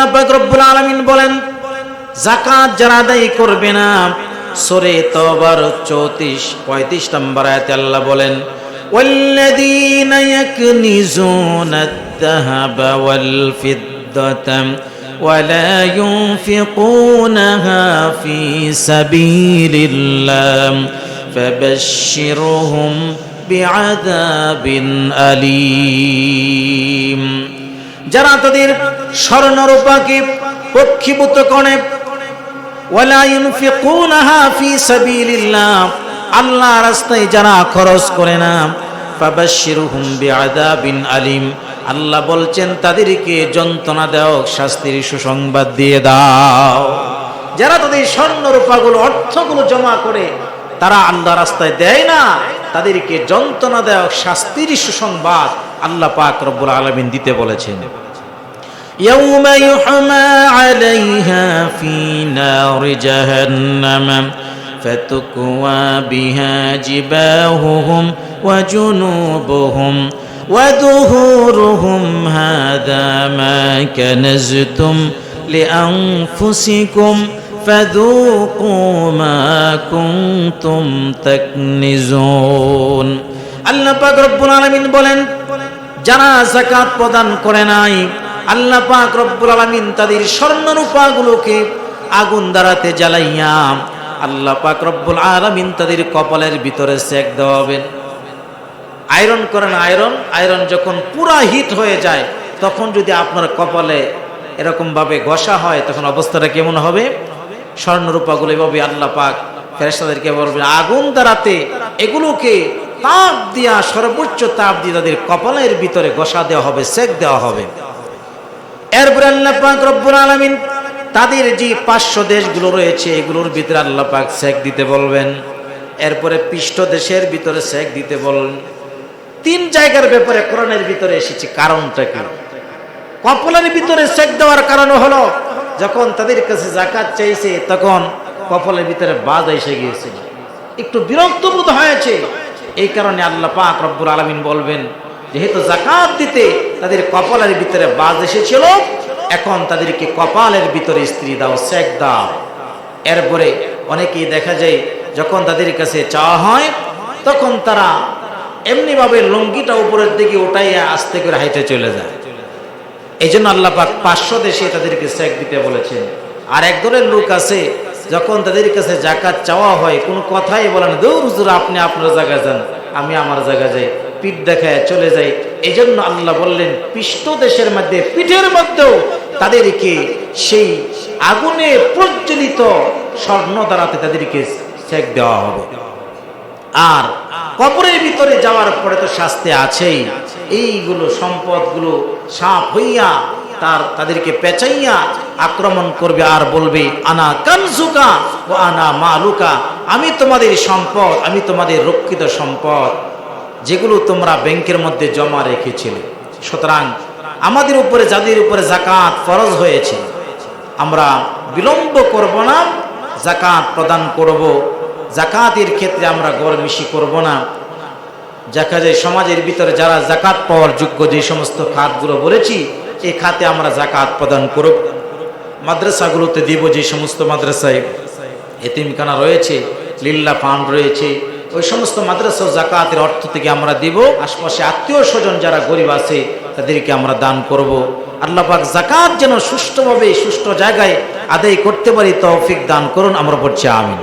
আল্লাহ পাক রব্বুল আলামিন বলেন জাকাত যারা আদায় করবে না সরে তবার চৌত্রিশ পঁয়ত্রিশ নম্বর আয়াতে আল্লাহ বলেন والذين يكنزون الذهب والفضة ولا ينفقونها في سبيل الله فبشرهم بعذاب أليم যারা তাদের স্বর্ণরূপাকে পক্ষীভূত করে আল্লাহ রাস্তায় যারা খরচ করে না আলিম, আল্লাহ বলছেন, তাদেরকে যন্ত্রণা দাও শাস্তির সুসংবাদ দিয়ে দাও। যারা তাদের স্বর্ণ রূপাগুলো, অর্থগুলো জমা করে, তারা আল্লাহ রাস্তায় দেয় না, তাদেরকে যন্ত্রণা দেয় শাস্তির সুসংবাদ আল্লাহ পাক রব্বুল আলামিন দিতে বলেছেন। يوم يحمى عليها في نار جهنم فتكوى بها جباههم وجنوبهم وظهورهم هذا ما كنزتم لأنفسكم فذوقوا ما كنتم تكنزون আল্লাহ পাক রব্বুল আলামিন বলেন যারা যাকাত প্রদান করে নাই আল্লাহ পাক রব্বুল আলামিন তাদের স্বর্ণ রূপাগুলোকে আগুন দ্বারাতে জ্বালাইয়া আল্লাহ পাক রব্বুল আলামিন তাদের কপালের ভিতরে সেক দেওয়াবেন আয়রন করেন আয়রন আয়রন যখন পুরা হিট হয়ে যায়, তখন যদি আপনার কপালে এরকম ভাবে ঘষা হয়, তখন অবস্থাটা কেমন হবে? স্বর্ণরূপাগুলো এভাবে আল্লাহ পাক ফেরেশতাদেরকে বলবেন, আগুন দ্বারাতে এগুলোকে তাপ দিয়া, সর্বোচ্চ তাপ দিয়ে তাদের কপালের ভিতরে ঘষা দেওয়া হবে, সেক দেওয়া হবে। এরপরে আল্লাহ পাক রব্বুল আলামিন তাদের যে পাঁচশো দেশগুলো রয়েছে, এগুলোর ভিতরে আল্লাহ পাক সেক দিতে বলবেন। এরপরে পৃষ্ঠ দেশের ভিতরে সেক দিতে বলবেন। তিন জায়গার ব্যাপারে কোরআনের ভিতরে এসেছে কারণটা কি? কপালের ভিতরে সেক দেওয়ার কারণ হলো, যখন তাদের কাছে জাকাত চাইছে, তখন কপালের ভিতরে বাজ এসে গিয়েছিল। একটু বিরক্ত বোধ হয়েছে। এই কারণে আল্লাহ পাক রব্বুল আলমিন বলবেন যেহেতু জাকাত দিতে তাদের কপালের ভিতরে বাজ এসেছিল, এখন তাদেরকে কপালের ভিতরে স্ত্রী দাও সেক দাও। এরপরে অনেকেই দেখা যায়, যখন তাদের কাছে চাওয়া হয়, তখন তারা এমনিভাবে লুঙ্গিটা উপরের দিকে উঠাইয়া আস্তে করে হাইটে চলে যায়। এই জন্য আল্লাহ পাক পাঁচশো দেশে তাদেরকে সেক দিতে বলেছেন। আর এক দলের লোক আছে, যখন তাদের কাছে জাকাত চাওয়া হয়, কোনো কথাই বলেন দৌড় হুজুর, আপনি আপনার জায়গায় যান, আমি আমার জায়গায় যাই। পিঠ দেখায় চলে যাই এই জন্য আল্লাহ বললেন পৃষ্ঠ দেশের মধ্যে, পিঠের মধ্যেও তাদেরকে সেই আগুনে প্রজ্বলিত স্বর্ণ দ্বারাতে তাদেরকে সেক দেওয়া হবে। আর কবরের ভিতরে যাওয়ার পরে তো শাস্তি আছেই। এইগুলো সম্পদগুলো সাপ হইয়া তার তাদেরকে পেঁচাইয়া আক্রমণ করবে আর বলবে, আনা কানসুকা ও আনা মালুকা, আমি তোমাদের সম্পদ, আমি তোমাদের রক্ষিত সম্পদ। যেগুলো তোমরা ব্যাংকের মধ্যে জমা রেখেছিলে। সুতরাং আমাদের উপরে, যাদের উপরে জাকাত ফরজ হয়েছে, আমরা বিলম্ব করব না জাকাত প্রদান করব। জাকাতের ক্ষেত্রে আমরা গরমিশি করব না। দেখা যায় সমাজের ভিতরে যারা জাকাত পাওয়ার যোগ্য যে সমস্ত খাতগুলো বলেছি এই খাতে আমরা জাকাত প্রদান করব। মাদ্রাসাগুলোতে দিব যে সমস্ত মাদ্রাসায় এতিমখানা রয়েছে, লিল্লা ফান্ড রয়েছে ওই সমস্ত মাদ্রাসা জাকাতের অর্থ থেকে আমরা দেব। আশপাশে আত্মীয় স্বজন যারা গরিব আছে, তাদেরকে আমরা দান করব। আল্লাহ পাক জাকাত যেন সুষ্ঠুভাবে, সুষ্ঠু জায়গায় আদায় করতে পারি, তৌফিক দান করুন। আমরা বলছি আমিন।